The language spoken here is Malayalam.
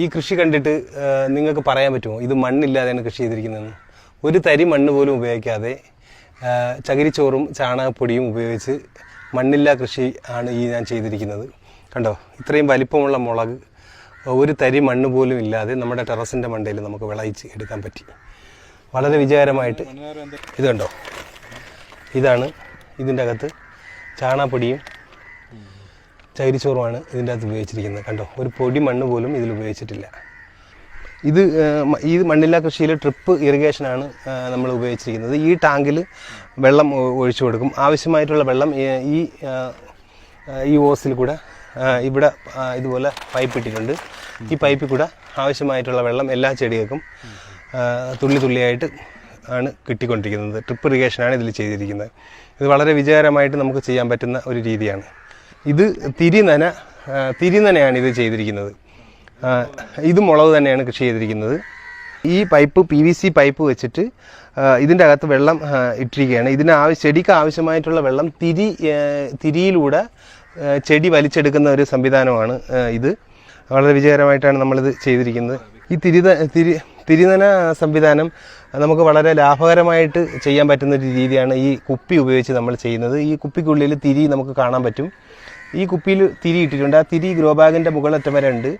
ഈ കൃഷി കണ്ടിട്ട് നിങ്ങൾക്ക് പറയാൻ പറ്റുമോ? ഇത് മണ്ണില്ലാതെയാണ് കൃഷി ചെയ്തിരിക്കുന്നതെന്ന്. ഒരു തരി മണ്ണ് പോലും ഉപയോഗിക്കാതെ ചകിരിച്ചോറും ചാണകപ്പൊടിയും ഉപയോഗിച്ച് മണ്ണില്ലാ കൃഷി ആണ് ഈ ഞാൻ ചെയ്തിരിക്കുന്നത്. കണ്ടോ? ഇത്രയും വലിപ്പമുള്ള മുളക് ഒരു തരി മണ്ണ് പോലും ഇല്ലാതെ നമ്മുടെ ടെറസിന്റെ മണ്ടയിൽ നമുക്ക് വിളയിച്ച് എടുക്കാൻ പറ്റി. വളരെ വിജയകരമായിട്ട് ഇത് കണ്ടോ? ഇതാണ് ഇതിന്റെ അകത്ത് ചാണകപ്പൊടിയും ചകിരിച്ചോറുമാണ് ഇതിന്റെ അകത്ത് ഉപയോഗിച്ചിരിക്കുന്നത്. കണ്ടോ? ഒരു പൊടി മണ്ണ് പോലും ഇതിൽ ഉപയോഗിച്ചിട്ടില്ല. ഇത് ഈ മണ്ണില്ല കൃഷിയിൽ ട്രിപ്പ് ഇറിഗേഷനാണ് നമ്മൾ ഉപയോഗിച്ചിരിക്കുന്നത്. ഈ ടാങ്കിൽ വെള്ളം ഒഴിച്ചു കൊടുക്കും. ആവശ്യമായിട്ടുള്ള വെള്ളം ഈ ഈ, ഓസിൽ കൂടെ ഇവിടെ ഇതുപോലെ പൈപ്പ് ഇട്ടിട്ടുണ്ട്. ഈ പൈപ്പിൽ കൂടെ ആവശ്യമായിട്ടുള്ള വെള്ളം എല്ലാ ചെടികൾക്കും തുള്ളി തുള്ളിയായിട്ട് ആണ് കിട്ടിക്കൊണ്ടിരിക്കുന്നത്. ട്രിപ്പ് ഇറിഗേഷനാണ് ഇതിൽ ചെയ്തിരിക്കുന്നത്. ഇത് വളരെ വിജയകരമായിട്ട് നമുക്ക് ചെയ്യാൻ പറ്റുന്ന ഒരു രീതിയാണ്. ഇത് തിരിനന തിരിനനയാണ് ഇത് ചെയ്തിരിക്കുന്നത്. ഇത് മുളക് തന്നെയാണ് കൃഷി ചെയ്തിരിക്കുന്നത്. ഈ pipe P V C pipe വെച്ചിട്ട് ഇതിന്റെ അകത്ത് വെള്ളം ഇട്ടിരിക്കുകയാണ്. ഇതിന് ആവശ്യ ചെടിക്ക് ആവശ്യമായിട്ടുള്ള വെള്ളം തിരി തിരിയിലൂടെ ചെടി വലിച്ചെടുക്കുന്ന ഒരു സംവിധാനമാണ് ഇത്. വളരെ വിജയകരമായിട്ടാണ് നമ്മളിത് ചെയ്തിരിക്കുന്നത്. ഈ തിരി തിരി തിരിനന സംവിധാനം നമുക്ക് വളരെ ലാഭകരമായിട്ട് ചെയ്യാൻ പറ്റുന്ന ഒരു രീതിയാണ് ഈ കുപ്പി ഉപയോഗിച്ച് നമ്മൾ ചെയ്യുന്നത്. ഈ കുപ്പിക്കുള്ളിൽ തിരി നമുക്ക് കാണാൻ പറ്റും. ഈ കുപ്പിയിൽ തിരി ഇട്ടിട്ടുണ്ട്. ആ തിരി ഗ്രോ ബാഗിന്റെ മുകളറ്റം വരെ ഉണ്ട്.